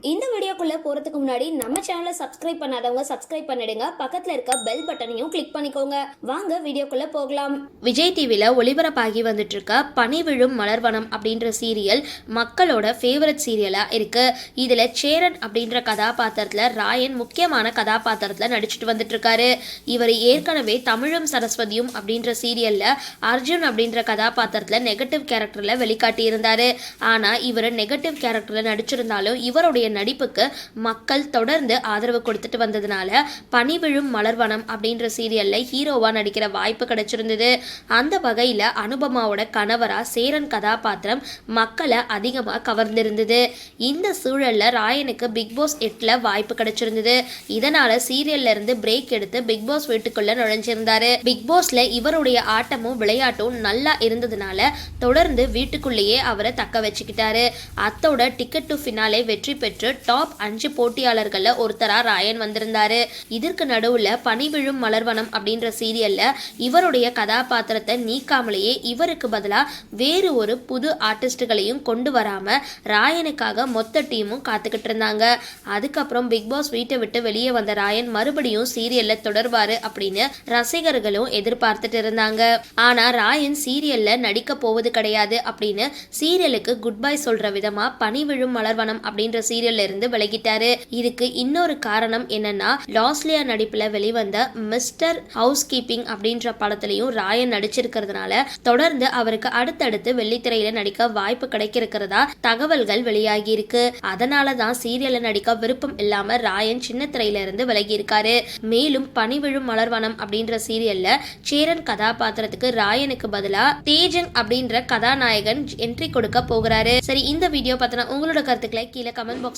இந்த வீடியோக்குள்ள போறதுக்கு முன்னாடி நம்ம சேனலை சப்ஸ்கிரைப் பண்ணாதவங்க சப்ஸ்கிரைப் பண்ணிடுங்க. பக்கத்துல இருக்க பெல் பட்டனையும் கிளிக் பண்ணிக்கோங்க. வாங்க வீடியோக்குள்ள போகலாம். விஜய் டிவில ஒளிபரப்பாகி வந்துட்டு இருக்க பனி விழும் மலர்வனம் அப்படின்ற சீரியல் மக்களோட ஃபேவரட் சீரியலா இருக்கு. இதுல சேரன் அப்படின்ற கதாபாத்திரத்துல ராயன் முக்கியமான கதாபாத்திரத்துல நடிச்சிட்டு வந்துட்டு இருக்காரு இவர் ஏற்கனவே தமிழும் சரஸ்வதியும் அப்படின்ற சீரியல்ல அர்ஜுன் அப்படின்ற கதாபாத்திரத்துல நெகட்டிவ் கேரக்டர்ல வெளிக்காட்டி இருந்தாரு ஆனா இவர் நெகட்டிவ் கேரக்டர்ல நடிச்சிருந்தாலும் இவருடைய நடிப்புக்கு மக்கள் தொடர்ந்து ஆதரவு கொடுத்துட்டு வந்ததுனால பனி விழும் மலர்வனம் அப்படின்ற சீரியல்ல ஹீரோவா நடிக்கிற வாய்ப்பு கிடைச்சிருந்தது. அந்த வகையில அனுபமாவோட கணவரா சேரன் கதாபாத்திரம் மக்களை அதிகமாக கவர்ந்திருந்தது. இந்த சூழல்ல ராயனுக்கு பிக் பாஸ் எட்டில் வாய்ப்பு கிடைச்சிருந்தது. இதனால சீரியல்ல இருந்து பிரேக் எடுத்து பிக் பாஸ் வீட்டுக்குள்ள நுழைஞ்சிருந்தாரு. பிக் பாஸ்ல இவருடைய ஆட்டமும் விளையாட்டும் நல்லா இருந்ததுனால தொடர்ந்து வீட்டுக்குள்ளேயே அவரை தக்க வச்சுக்கிட்டாரு. அத்தோட டிக்கெட் டு ஃபினாலே வெற்றி பெற்று டாப் அஞ்சு போட்டியாளர்களில் ஒருத்தரா ராயன் வந்திருந்தாரு. இதற்கு நடுவில் பனி விழும் மலர்வனம் அப்படின்ற சீரியல்ல இவருடைய கதாபாத்திரத்தை நீக்காமலேயே இவருக்கு பதிலாக வேறு ஒரு புது ஆர்டிஸ்டுகளையும் கொண்டு வராம ராயனுக்காக மொத்த டீமும் காத்துக்கிட்டு இருந்தாங்க. அதுக்கப்புறம் பிக் பாஸ் வீட்டை விட்டு வெளியே வந்த ராயன் மறுபடியும் சீரியல்ல தொடர்வாரு அப்படின்னு ரசிகர்களும் எதிர்பார்த்துட்டு இருந்தாங்க. ஆனா ராயன் சீரியல்ல நடிக்க போவது கிடையாது அப்படின்னு சீரியலுக்கு குட் பை சொல்ற விதமா பனி விழும் மலர்வனம் அப்படின்ற சீரியல் சீரியல்ல இருந்து விலகிட்டாரு. இதுக்கு இன்னொரு காரணம் என்னன்னா லாஸ்லியா நடிப்புல வெளிவந்த மிஸ்டர் ஹவுஸ் கீப்பிங் அப்படின்ற படத்திலையும் ராயன் நடிச்சிருக்கிறதுனால தொடர்ந்து அவருக்கு அடுத்தடுத்து வெள்ளித்திரையில நடிக்க வாய்ப்பு கிடைக்கிறதா தகவல்கள் வெளியாகி இருக்கு. அதனால தான் சீரியல்ல நடிக்க விருப்பம் இல்லாம ராயன் சின்ன திரையில இருந்து விலகி இருக்காரு. மேலும் பனிவிழும் மலர்வனம் அப்படின்ற சீரியல்ல சேரன் கதாபாத்திரத்துக்கு ராயனுக்கு பதிலா தேஜன் அப்படின்ற கதாநாயகன் என்ட்ரி கொடுக்க போகிறாரு. சரி இந்த வீடியோ பத்தின உங்களோட கருத்துக்களை கீழே கமெண்ட் பாக்ஸ்